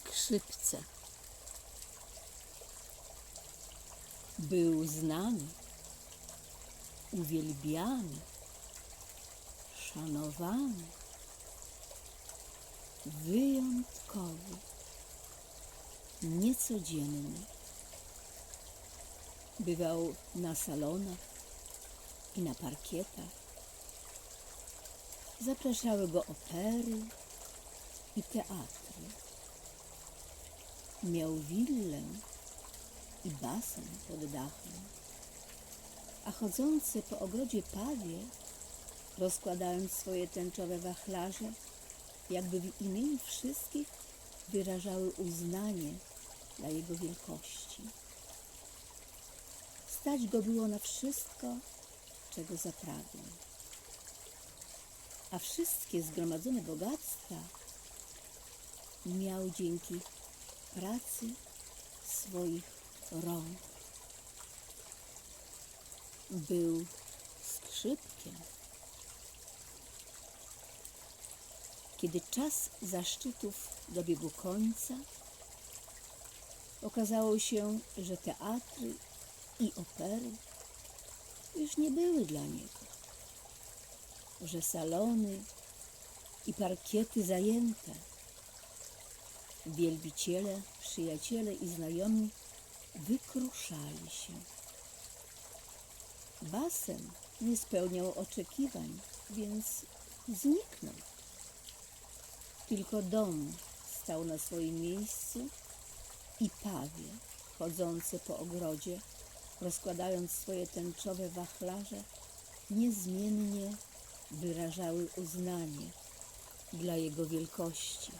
skrzypce. Był znany, uwielbiany, szanowany, wyjątkowy, niecodzienny. Bywał na salonach i na parkietach. Zapraszały go opery i teatry. Miał willę i basen pod dachem, a chodzący po ogrodzie pawie, rozkładając swoje tęczowe wachlarze, jakby w imieniu wszystkich wyrażały uznanie dla jego wielkości. Stać go było na wszystko, czego zapragnął. A wszystkie zgromadzone bogactwa miał dzięki pracy swoich rąk. Był skrzypkiem. Kiedy czas zaszczytów dobiegł końca, okazało się, że teatry i opery już nie były dla niego, że salony i parkiety zajęte, wielbiciele, przyjaciele i znajomi wykruszali się. Basen nie spełniał oczekiwań, więc zniknął. Tylko dom stał na swoim miejscu i pawie chodzące po ogrodzie, rozkładając swoje tęczowe wachlarze, niezmiennie wyrażały uznanie dla jego wielkości.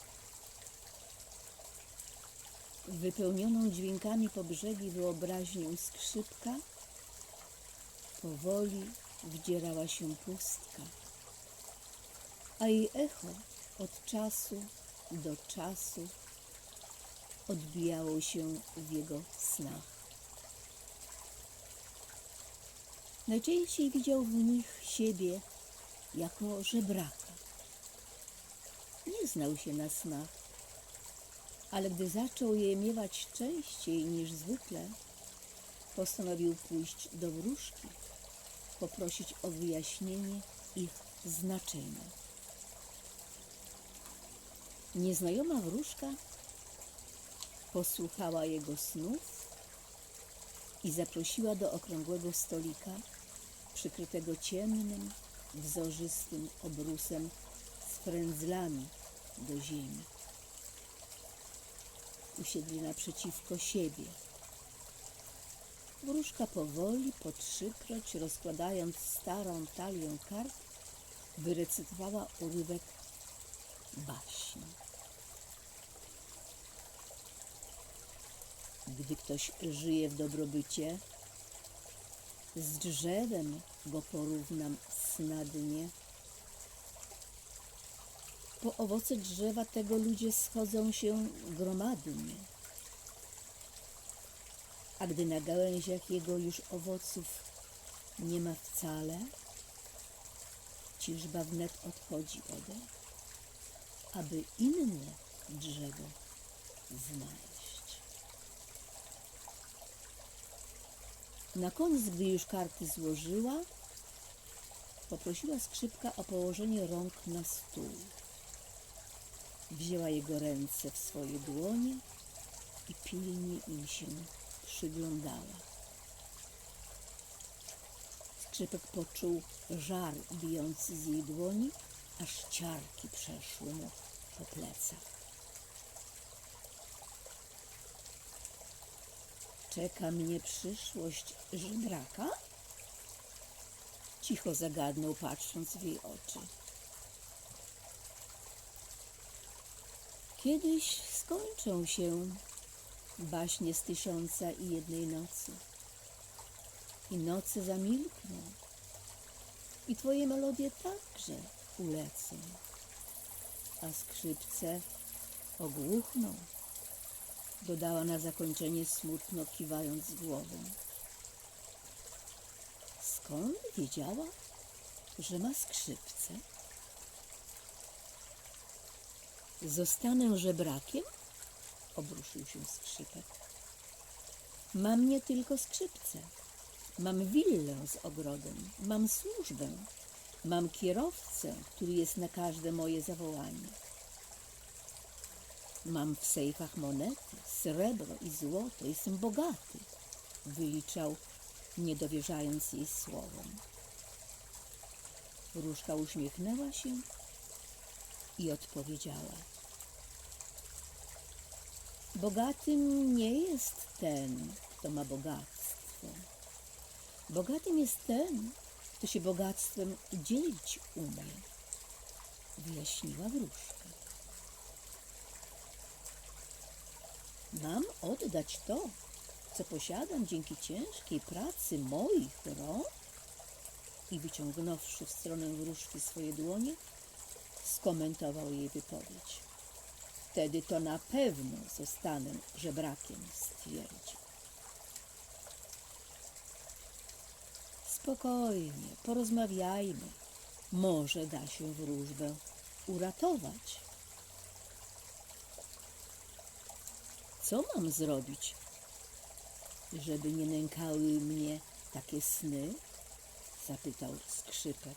Wypełnioną dźwiękami po brzegi wyobraźnią skrzypka powoli wdzierała się pustka, a jej echo od czasu do czasu odbijało się w jego snach. Najczęściej widział w nich siebie jako żebraka. Nie znał się na snach, ale gdy zaczął je miewać częściej niż zwykle, postanowił pójść do wróżki, poprosić o wyjaśnienie ich znaczenia. Nieznajoma wróżka posłuchała jego snów i zaprosiła do okrągłego stolika, przykrytego ciemnym, wzorzystym obrusem z frędzlami do ziemi. Usiedli naprzeciwko siebie. Wróżka powoli, po trzykroć, rozkładając starą talię kart, wyrecytowała urywek baśni. Gdy ktoś żyje w dobrobycie, z drzewem go porównam snadnie. Po owoce drzewa tego ludzie schodzą się gromadnie. A gdy na gałęziach jego już owoców nie ma wcale, ciżba wnet odchodzi ode, aby inne drzewo znaleźć. Na koniec, gdy już karty złożyła, poprosiła skrzypka o położenie rąk na stół. Wzięła jego ręce w swoje dłonie i pilnie im się przyglądała. Skrzypek poczuł żar bijący z jej dłoni, aż ciarki przeszły mu po plecach. Czeka mnie przyszłość żebraka? Cicho zagadnął, patrząc w jej oczy. Kiedyś skończą się baśnie z tysiąca i jednej nocy. I noce zamilkną. I twoje melodie także ulecą. A skrzypce ogłuchną dodała na zakończenie smutno kiwając głową. Skąd wiedziała, że ma skrzypce? Zostanę żebrakiem? Obruszył się skrzypek. Mam nie tylko skrzypce. Mam willę z ogrodem. Mam służbę. Mam kierowcę, który jest na każde moje zawołanie. Mam w sejfach monety, srebro i złoto. Jestem bogaty, wyliczał, nie dowierzając jej słowom. Różka uśmiechnęła się i odpowiedziała. Bogatym nie jest ten, kto ma bogactwo. Bogatym jest ten, kto się bogactwem dzielić umie, wyjaśniła wróżka. Mam oddać to, co posiadam dzięki ciężkiej pracy moich rąk? I wyciągnąwszy w stronę wróżki swoje dłonie, skomentował jej wypowiedź. Wtedy to na pewno zostanę żebrakiem, stwierdził. Spokojnie, porozmawiajmy. Może da się wróżbę uratować. Co mam zrobić, żeby nie nękały mnie takie sny? Zapytał skrzypek.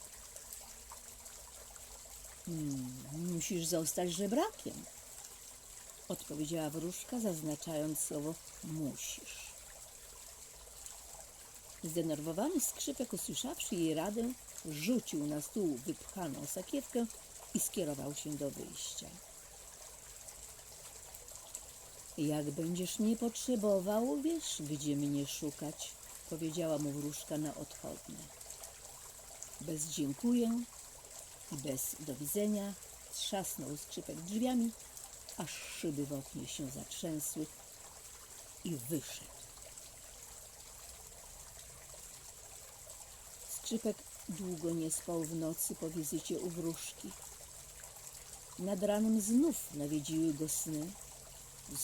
Hmm, musisz zostać żebrakiem, odpowiedziała wróżka, zaznaczając słowo musisz. Zdenerwowany skrzypek, usłyszawszy jej radę, rzucił na stół wypchaną sakiewkę i skierował się do wyjścia. Jak będziesz mnie potrzebował, wiesz, gdzie mnie szukać, powiedziała mu wróżka na odchodne. Bez dziękuję i bez do widzenia trzasnął skrzypek drzwiami, aż szyby w oknie się zatrzęsły i wyszedł. Skrzypek długo nie spał w nocy po wizycie u wróżki. Nad ranem znów nawiedziły go sny.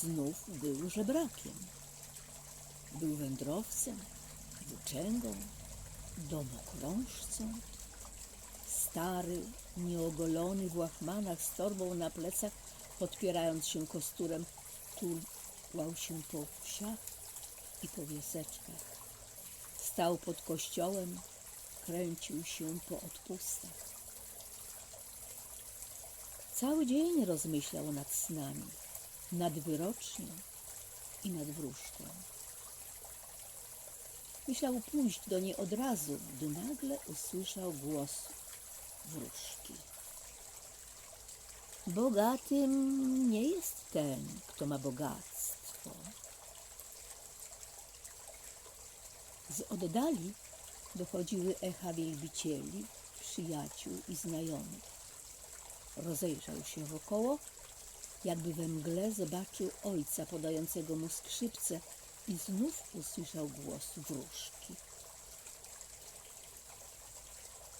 Znów był żebrakiem. Był wędrowcem, włóczęgą, domokrążcą. Stary, nieogolony w łachmanach z torbą na plecach, podpierając się kosturem, tulał się po wsiach i po wieseczkach. Stał pod kościołem, kręcił się po odpustach. Cały dzień rozmyślał nad snami, nad wyrocznią i nad wróżką. Myślał pójść do niej od razu, gdy nagle usłyszał głos wróżki. Bogatym nie jest ten, kto ma bogactwo. Z oddali dochodziły echa wielbicieli, przyjaciół i znajomych. Rozejrzał się wokoło, jakby we mgle zobaczył ojca podającego mu skrzypce i znów usłyszał głos wróżki.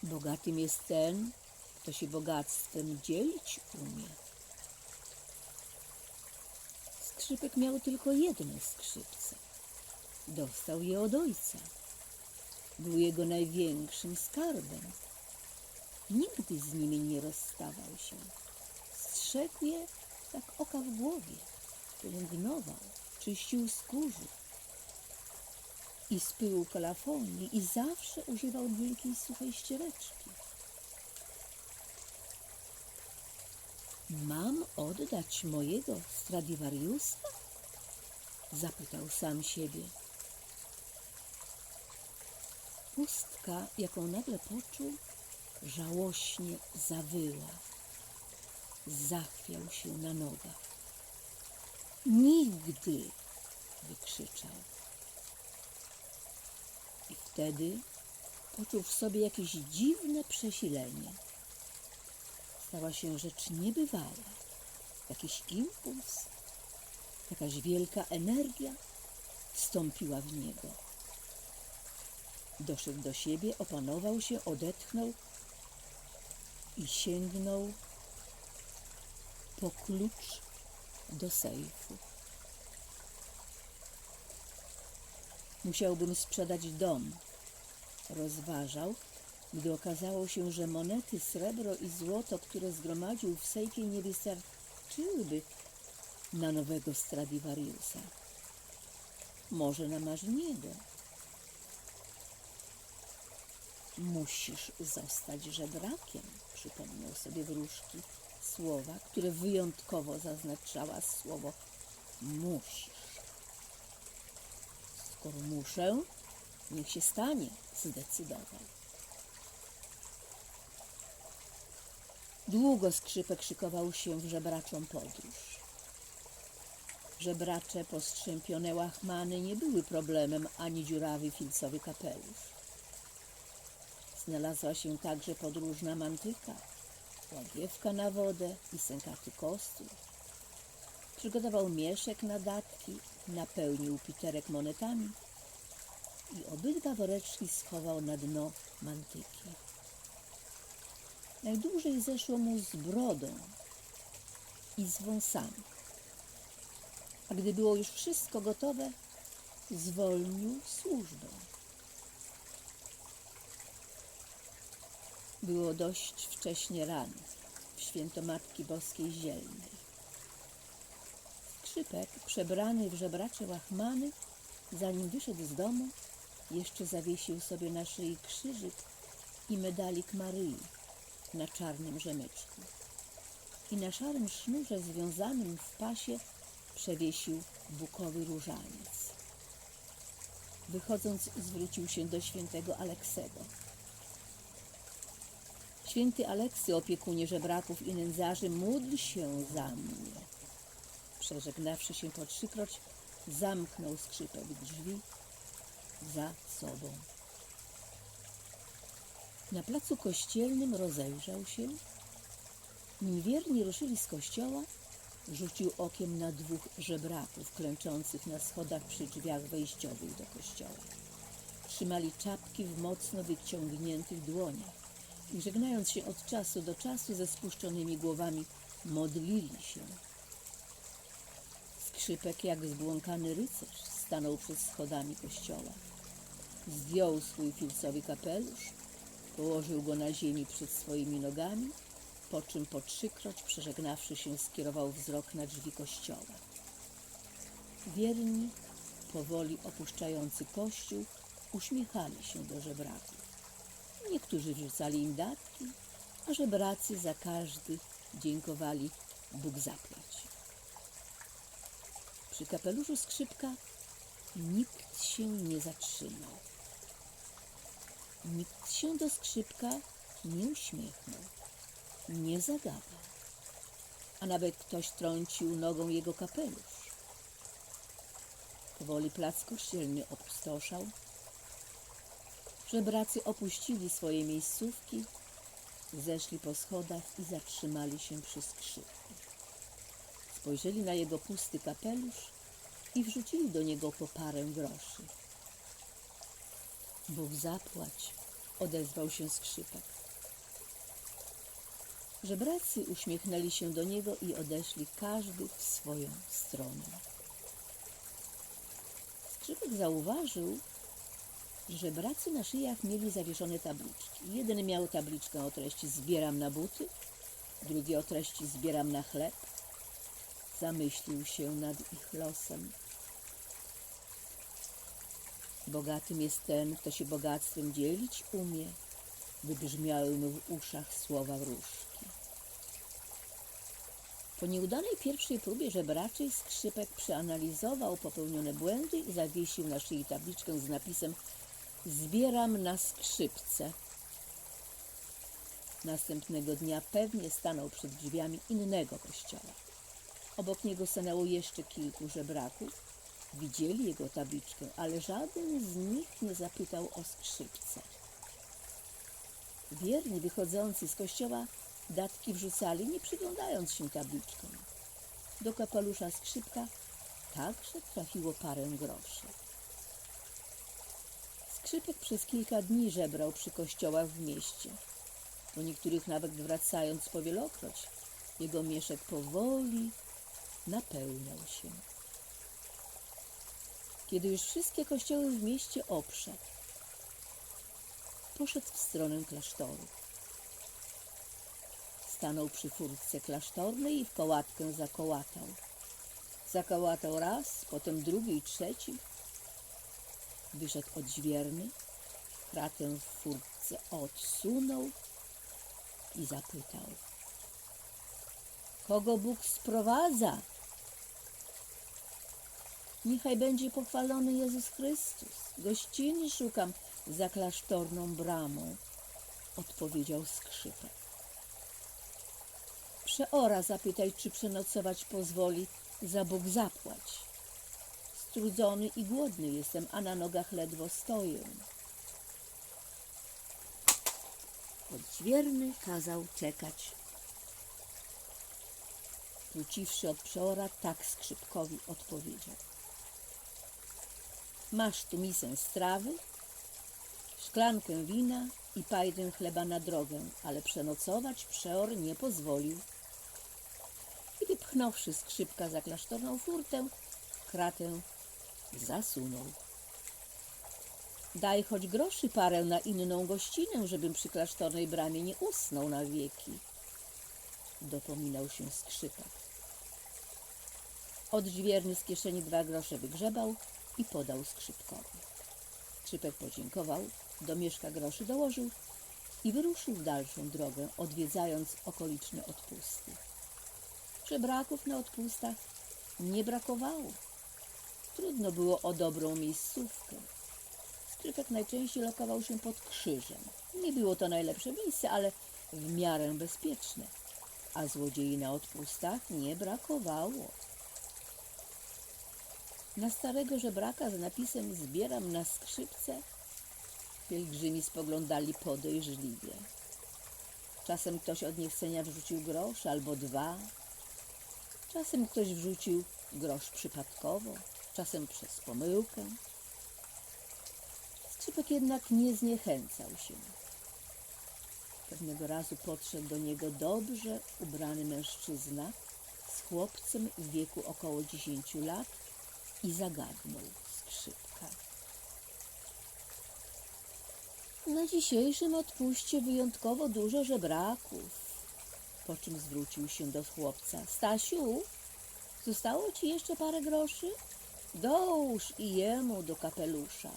Bogatym jest ten, kto się bogactwem dzielić umie. Skrzypek miał tylko jedno skrzypce. Dostał je od ojca. Był jego największym skarbem. Nigdy z nimi nie rozstawał się. Strzegł je jak oka w głowie. Pielęgnował, czyścił skórzu i z pyłu kalafonii i zawsze używał wielkiej suchej ściereczki. Mam oddać mojego Stradivariusa? Zapytał sam siebie. Pustka, jaką nagle poczuł, żałośnie zawyła. Zachwiał się na nogach. Nigdy! wykrzyczał. Wtedy poczuł w sobie jakieś dziwne przesilenie. Stała się rzecz niebywała. Jakiś impuls, jakaś wielka energia wstąpiła w niego. Doszedł do siebie, opanował się, odetchnął i sięgnął po klucz do sejfu. Musiałbym sprzedać dom, rozważał, gdy okazało się, że monety, srebro i złoto, które zgromadził w sejfie, nie wystarczyłyby, na nowego Stradivariusa. Może na Marzyniego. Musisz zostać żebrakiem, przypomniał sobie wróżki słowa, które wyjątkowo zaznaczała słowo musisz. Skoro muszę, niech się stanie, zdecydował. Długo skrzypek szykował się w żebraczą podróż. Żebracze postrzępione łachmany nie były problemem ani dziurawy filcowy kapelusz. Znalazła się także podróżna mantyka, łagiewka na wodę i sękaty kostur. Przygotował mieszek na datki, napełnił piterek monetami i obydwa woreczki schował na dno mantyki. Najdłużej zeszło mu z brodą i z wąsami. A gdy było już wszystko gotowe, zwolnił służbę. Było dość wcześnie rano, w święto Matki Boskiej Zielnej. Skrzypek, przebrany w żebracze łachmany, zanim wyszedł z domu, jeszcze zawiesił sobie na szyi krzyżyk i medalik Maryi na czarnym rzemyczku. I na szarym sznurze związanym w pasie przewiesił bukowy różaniec. Wychodząc, zwrócił się do świętego Aleksego. Święty Aleksy, opiekunie żebraków i nędzarzy, módl się za mnie. Przeżegnawszy się po trzykroć, zamknął skrzypek drzwi za sobą. Na placu kościelnym rozejrzał się. Nim wierni ruszyli z kościoła, rzucił okiem na dwóch żebraków klęczących na schodach przy drzwiach wejściowych do kościoła. Trzymali czapki w mocno wyciągniętych dłoniach i żegnając się od czasu do czasu ze spuszczonymi głowami, modlili się. Skrzypek jak zbłąkany rycerz stanął przed schodami kościoła. Zdjął swój filcowy kapelusz, położył go na ziemi przed swoimi nogami, po czym po trzykroć przeżegnawszy się skierował wzrok na drzwi kościoła. Wierni, powoli opuszczający kościół, uśmiechali się do żebraków. Niektórzy wrzucali im datki, a żebracy za każdy dziękowali Bóg zapłać. Przy kapeluszu skrzypka nikt się nie zatrzymał. Nikt się do skrzypka nie uśmiechnął, nie zagadał, a nawet ktoś trącił nogą jego kapelusz. Powoli plac kościelny opustoszał. Żebracy opuścili swoje miejscówki, zeszli po schodach i zatrzymali się przy skrzypku. Spojrzeli na jego pusty kapelusz i wrzucili do niego po parę groszy. Bóg zapłać, odezwał się skrzypek. Żebracy uśmiechnęli się do niego i odeszli każdy w swoją stronę. Skrzypek zauważył, że żebracy na szyjach mieli zawieszone tabliczki. Jeden miał tabliczkę o treści zbieram na buty, drugi o treści zbieram na chleb. Zamyślił się nad ich losem. Bogatym jest ten, kto się bogactwem dzielić umie, wybrzmiały mu w uszach słowa wróżki. Po nieudanej pierwszej próbie żebraczej skrzypek przeanalizował popełnione błędy i zawiesił na szyi tabliczkę z napisem Zbieram na skrzypce. Następnego dnia pewnie stanął przed drzwiami innego kościoła. Obok niego stanęło jeszcze kilku żebraków. Widzieli jego tabliczkę, ale żaden z nich nie zapytał o skrzypce. Wierni wychodzący z kościoła datki wrzucali, nie przyglądając się tabliczkom. Do kapelusza skrzypka także trafiło parę groszy. Skrzypek przez kilka dni żebrał przy kościołach w mieście. Po niektórych nawet wracając powielokroć, jego mieszek powoli napełniał się. Kiedy już wszystkie kościoły w mieście obszedł, poszedł w stronę klasztoru. Stanął przy furtce klasztornej i w kołatkę zakołatał. Zakołatał raz, potem drugi i trzeci. Wyszedł odźwierny, kratę w furtce odsunął i zapytał. Kogo Bóg sprowadza? Niechaj będzie pochwalony Jezus Chrystus. Gościny szukam za klasztorną bramą, odpowiedział skrzypek. Przeora zapytaj, czy przenocować pozwoli, za Bóg zapłać. Strudzony i głodny jestem, a na nogach ledwo stoję. Odźwierny kazał czekać. Wróciwszy od przeora, tak skrzypkowi odpowiedział. Masz tu misę strawy, szklankę wina i pajdę chleba na drogę, ale przenocować przeor nie pozwolił. I wypchnąwszy skrzypka za klasztorną furtę, kratę zasunął. Daj choć groszy parę na inną gościnę, żebym przy klasztornej bramie nie usnął na wieki. Dopominał się skrzypak. Odźwierny z kieszeni dwa grosze wygrzebał i podał skrzypkowi. Skrzypek podziękował, do mieszka groszy dołożył i wyruszył w dalszą drogę, odwiedzając okoliczne odpusty. Żebraków na odpustach nie brakowało. Trudno było o dobrą miejscówkę. Skrzypek najczęściej lokował się pod krzyżem. Nie było to najlepsze miejsce, ale w miarę bezpieczne, a złodziei na odpustach nie brakowało. Na starego żebraka z napisem Zbieram na skrzypce pielgrzymi spoglądali podejrzliwie. Czasem ktoś od niechcenia wrzucił grosz albo dwa, czasem ktoś wrzucił grosz przypadkowo, czasem przez pomyłkę. Skrzypek jednak nie zniechęcał się. Pewnego razu podszedł do niego dobrze ubrany mężczyzna z chłopcem w wieku około 10 lat i zagadnął skrzypka. Na dzisiejszym odpuście wyjątkowo dużo żebraków, po czym zwrócił się do chłopca. Stasiu, zostało ci jeszcze parę groszy? Dołóż i jemu do kapelusza.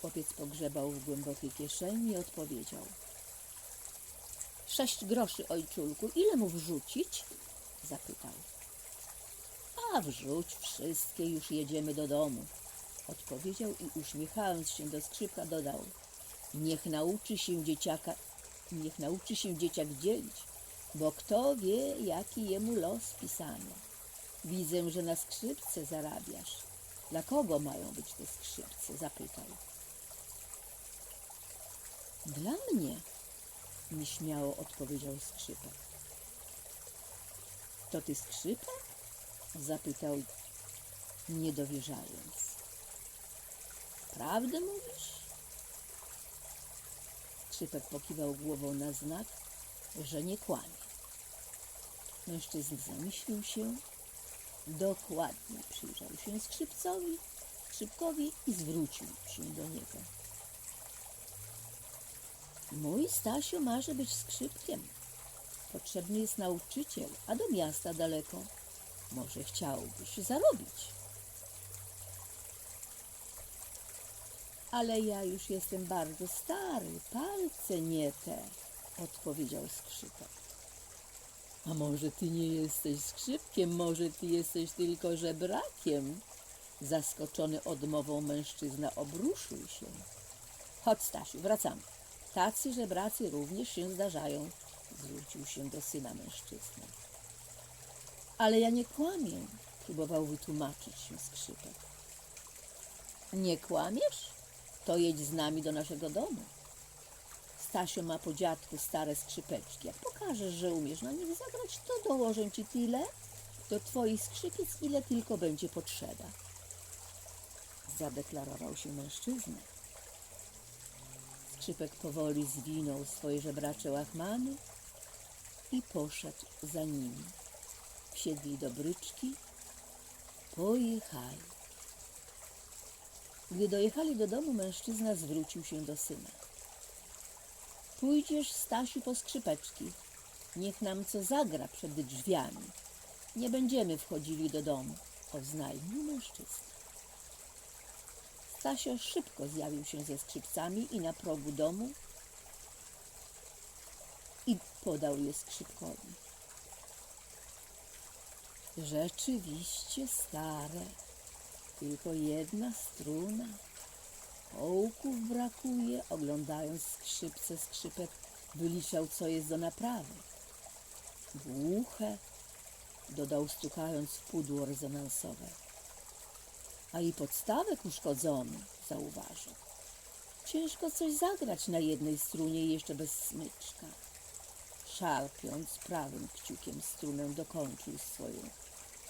Chłopiec pogrzebał w głębokiej kieszeni i odpowiedział. Sześć groszy, ojczulku. Ile mu wrzucić? Zapytał. A wrzuć wszystkie, już jedziemy do domu. Odpowiedział i uśmiechając się do skrzypka dodał. Niech nauczy się dzieciaka, niech nauczy się dzieciak dzielić, bo kto wie, jaki jemu los pisany. Widzę, że na skrzypce zarabiasz. Dla kogo mają być te skrzypce? Zapytał. Dla mnie, nieśmiało odpowiedział skrzypek. To ty skrzypek? Zapytał, nie dowierzając. Prawdę mówisz? Skrzypek pokiwał głową na znak, że nie kłamie. Mężczyzna zamyślił się, dokładnie przyjrzał się skrzypcowi, skrzypkowi i zwrócił się do niego. Mój Stasiu marzy być skrzypkiem. Potrzebny jest nauczyciel, a do miasta daleko. Może chciałbyś zarobić. Ale ja już jestem bardzo stary, palce nie te, odpowiedział skrzypek. A może ty nie jesteś skrzypkiem, może ty jesteś tylko żebrakiem? Zaskoczony odmową mężczyzna obruszył się. Chodź, Stasiu, wracamy. Tacy żebracy również się zdarzają, zwrócił się do syna mężczyzna. Ale ja nie kłamię, próbował wytłumaczyć się skrzypek. Nie kłamiesz? To jedź z nami do naszego domu. Stasio ma po dziadku stare skrzypeczki. Jak pokażesz, że umiesz na nich zagrać, to dołożę ci tyle do twoich skrzypiec, ile tylko będzie potrzeba. Zadeklarował się mężczyzna. Skrzypek powoli zwinął swoje żebracze łachmany i poszedł za nimi. Wsiedli do bryczki, pojechali. Gdy dojechali do domu, mężczyzna zwrócił się do syna. Pójdziesz, Stasiu, po skrzypeczki. Niech nam co zagra przed drzwiami. Nie będziemy wchodzili do domu, oznajmił mężczyzna. Stasio szybko zjawił się ze skrzypcami i na progu domu i podał je skrzypkowi. Rzeczywiście stare, tylko jedna struna. Kołków brakuje, oglądając skrzypce, skrzypek wyliczał, co jest do naprawy. Głuche, dodał stukając w pudło rezonansowe. A i podstawek uszkodzony, zauważył. Ciężko coś zagrać na jednej strunie i jeszcze bez smyczka. Szarpiąc prawym kciukiem strunę, dokończył swoją,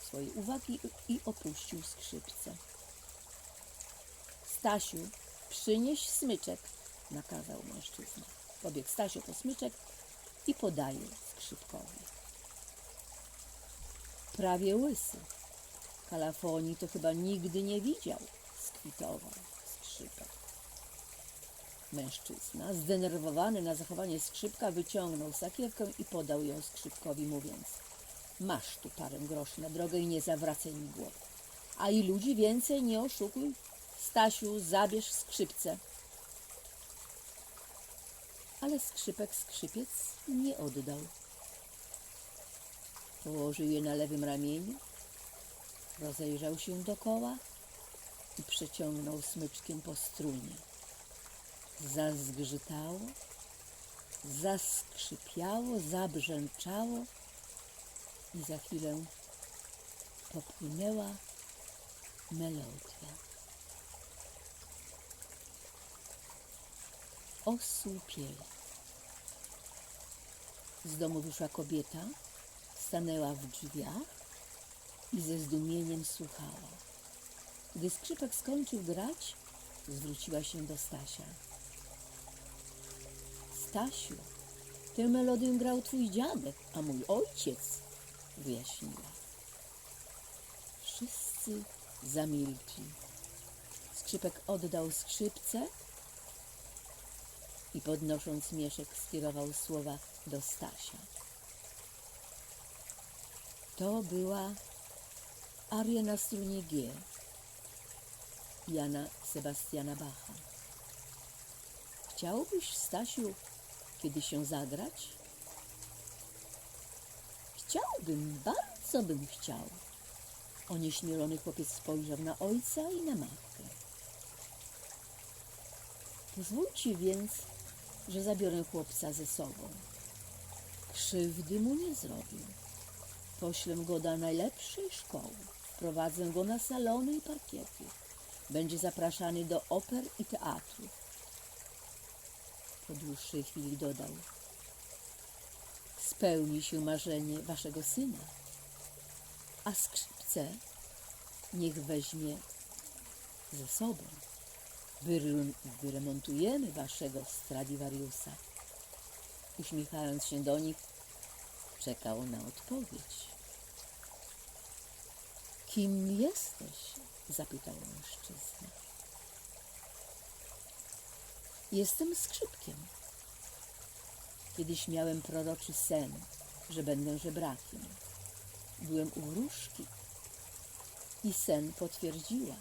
swojej uwagi i opuścił skrzypce. Stasiu, przynieś smyczek, nakazał mężczyzna. Pobiegł Stasiu po smyczek i podaje skrzypkowi. Prawie łysy. Kalafonii to chyba nigdy nie widział, skwitował skrzypek. Mężczyzna, zdenerwowany na zachowanie skrzypka, wyciągnął sakiewkę i podał ją skrzypkowi, mówiąc Masz tu parę groszy na drogę i nie zawracaj mi głowy. A i ludzi więcej nie oszukuj. Stasiu, zabierz skrzypce. Ale skrzypek skrzypiec nie oddał. Położył je na lewym ramieniu, rozejrzał się dokoła i przeciągnął smyczkiem po strunie. Zazgrzytało, zaskrzypiało, zabrzęczało i za chwilę popłynęła melodia. Osłupieli. Z domu wyszła kobieta, stanęła w drzwiach i ze zdumieniem słuchała. Gdy skrzypek skończył grać, zwróciła się do Stasia. Stasiu, tę melodię grał twój dziadek, a mój ojciec, wyjaśniła. Wszyscy zamilkli. Skrzypek oddał skrzypce i podnosząc mieszek skierował słowa do Stasia. To była aria na strunie G Jana Sebastiana Bacha. Chciałbyś, Stasiu, kiedy się zagrać? Chciałbym, bardzo bym chciał. Onieśmielony chłopiec spojrzał na ojca i na matkę. Pozwólcie więc, że zabiorę chłopca ze sobą. Krzywdy mu nie zrobię. Poślę go do najlepszej szkoły. Wprowadzę go na salony i parkiety. Będzie zapraszany do oper i teatrów. Po dłuższej chwili dodał. Spełni się marzenie waszego syna, a skrzypce niech weźmie ze sobą. Wyre- Wyremontujemy waszego Stradivariusa. Uśmiechając się do nich, czekał na odpowiedź. Kim jesteś? zapytał mężczyzna. Jestem skrzypkiem. Kiedyś miałem proroczy sen, że będę żebrakiem. Byłem u wróżki i sen potwierdziła.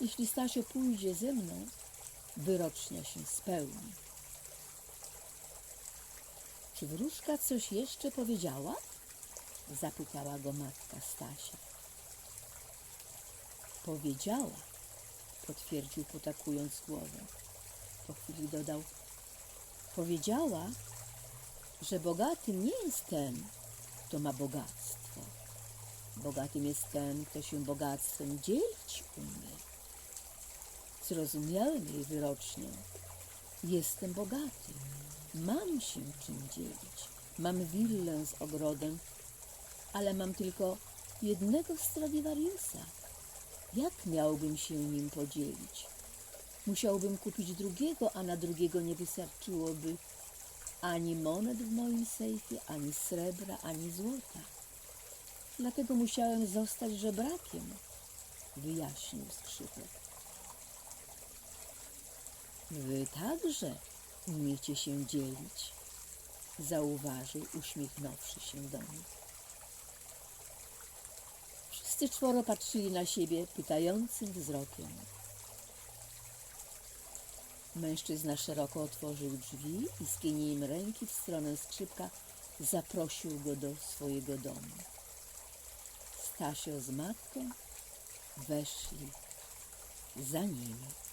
Jeśli Stasio pójdzie ze mną, wyrocznia się spełni. Czy wróżka coś jeszcze powiedziała? Zapytała go matka Stasia. Powiedziała, potwierdził potakując głowę. Po chwili dodał, powiedziała, że bogatym nie jest ten, kto ma bogactwo. Bogatym jest ten, kto się bogactwem dzielić umie. Zrozumiałem jej wyrocznie. Jestem bogaty. Mam się czym dzielić. Mam willę z ogrodem, ale mam tylko jednego Stradivariusa. Jak miałbym się nim podzielić? Musiałbym kupić drugiego, a na drugiego nie wystarczyłoby ani monet w moim sejfie, ani srebra, ani złota. Dlatego musiałem zostać żebrakiem, wyjaśnił skrzypek. Wy także umiecie się dzielić, zauważył, uśmiechnąwszy się do nich. Wszyscy czworo patrzyli na siebie pytającym wzrokiem. Mężczyzna szeroko otworzył drzwi i skinieniem ręki w stronę skrzypka zaprosił go do swojego domu. Stasio z matką weszli za nimi.